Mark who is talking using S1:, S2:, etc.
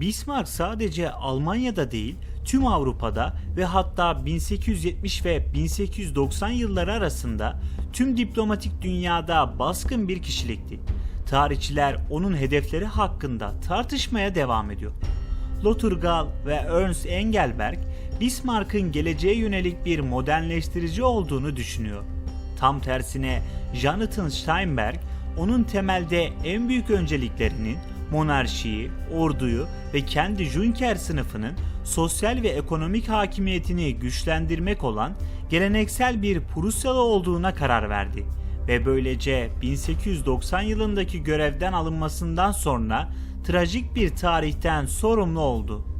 S1: Bismarck sadece Almanya'da değil, tüm Avrupa'da ve hatta 1870 ve 1890 yılları arasında tüm diplomatik dünyada baskın bir kişilikti. Tarihçiler onun hedefleri hakkında tartışmaya devam ediyor. Lothar ve Ernst Engelberg, Bismarck'ın geleceğe yönelik bir modernleştirici olduğunu düşünüyor. Tam tersine Jonathan Steinberg, onun temelde en büyük önceliklerinin monarşiyi, orduyu ve kendi Junker sınıfının sosyal ve ekonomik hakimiyetini güçlendirmek olan geleneksel bir Prusyalı olduğuna karar verdi ve böylece 1890 yılındaki görevden alınmasından sonra trajik bir tarihten sorumlu oldu.